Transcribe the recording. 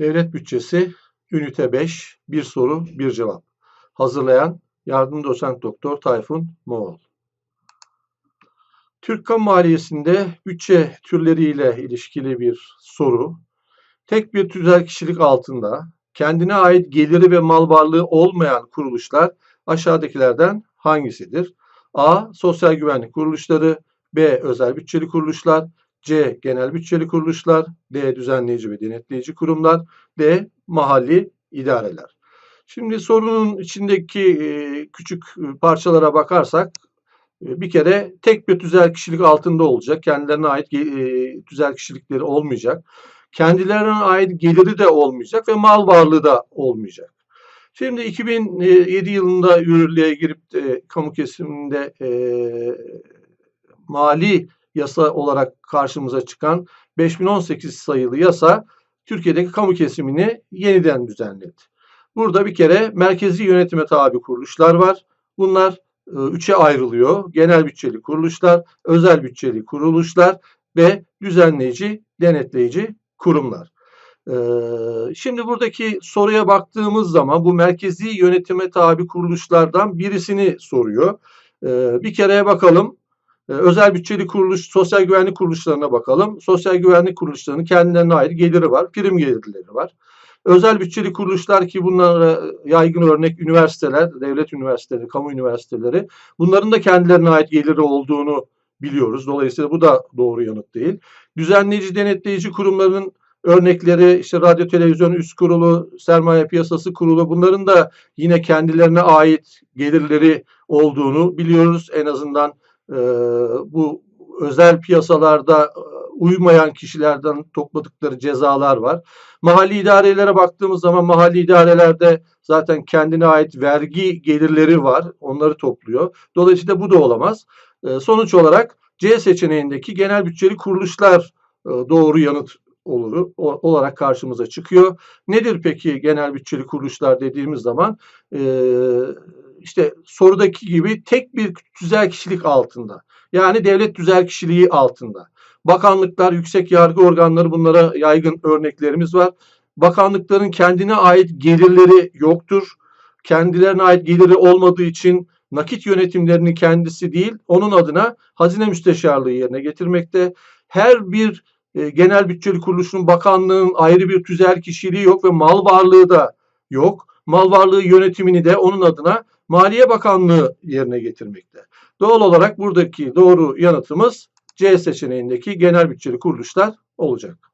Devlet bütçesi ünite 5 bir soru bir cevap. Hazırlayan yardım doçent doktor Tayfun Moğol. Türk kamu maliyesinde bütçe türleriyle ilişkili bir soru. Tek bir tüzel kişilik altında kendine ait geliri ve mal varlığı olmayan kuruluşlar aşağıdakilerden hangisidir? A. Sosyal güvenlik kuruluşları B. Özel bütçeli kuruluşlar C. Genel bütçeli kuruluşlar D. Düzenleyici ve denetleyici kurumlar D. Mahalli idareler. Şimdi sorunun içindeki e, küçük parçalara bakarsak e, bir kere tek bir tüzel kişilik altında olacak. Kendilerine ait e, tüzel kişilikleri olmayacak. Kendilerine ait geliri de olmayacak ve mal varlığı da olmayacak. Şimdi 2007 yılında yürürlüğe girip de kamu kesiminde e, mali yasa olarak karşımıza çıkan 5018 sayılı yasa Türkiye'deki kamu kesimini yeniden düzenledi. Burada bir kere merkezi yönetime tabi kuruluşlar var. Bunlar e, üçe ayrılıyor. Genel bütçeli kuruluşlar, özel bütçeli kuruluşlar ve düzenleyici, denetleyici kurumlar. E, şimdi buradaki soruya baktığımız zaman bu merkezi yönetime tabi kuruluşlardan birisini soruyor. E, bir kere bakalım özel bütçeli kuruluş, sosyal güvenlik kuruluşlarına bakalım. Sosyal güvenlik kuruluşlarının kendilerine ait geliri var, prim gelirleri var. Özel bütçeli kuruluşlar ki bunlara yaygın örnek üniversiteler, devlet üniversiteleri, kamu üniversiteleri. Bunların da kendilerine ait geliri olduğunu biliyoruz. Dolayısıyla bu da doğru yanıt değil. Düzenleyici, denetleyici kurumların örnekleri işte radyo televizyon üst kurulu, sermaye piyasası kurulu bunların da yine kendilerine ait gelirleri olduğunu biliyoruz. En azından bu özel piyasalarda uymayan kişilerden topladıkları cezalar var. Mahalli idarelere baktığımız zaman mahalli idarelerde zaten kendine ait vergi gelirleri var. Onları topluyor. Dolayısıyla bu da olamaz. E, sonuç olarak C seçeneğindeki genel bütçeli kuruluşlar e, doğru yanıt olur olarak karşımıza çıkıyor. Nedir peki genel bütçeli kuruluşlar dediğimiz zaman e, işte sorudaki gibi tek bir tüzel kişilik altında. Yani devlet tüzel kişiliği altında. Bakanlıklar, yüksek yargı organları bunlara yaygın örneklerimiz var. Bakanlıkların kendine ait gelirleri yoktur. Kendilerine ait geliri olmadığı için nakit yönetimlerini kendisi değil, onun adına hazine müsteşarlığı yerine getirmekte. Her bir e, genel bütçeli kuruluşun bakanlığın ayrı bir tüzel kişiliği yok ve mal varlığı da yok. Mal varlığı yönetimini de onun adına Maliye Bakanlığı yerine getirmekte. Doğal olarak buradaki doğru yanıtımız C seçeneğindeki genel bütçeli kuruluşlar olacak.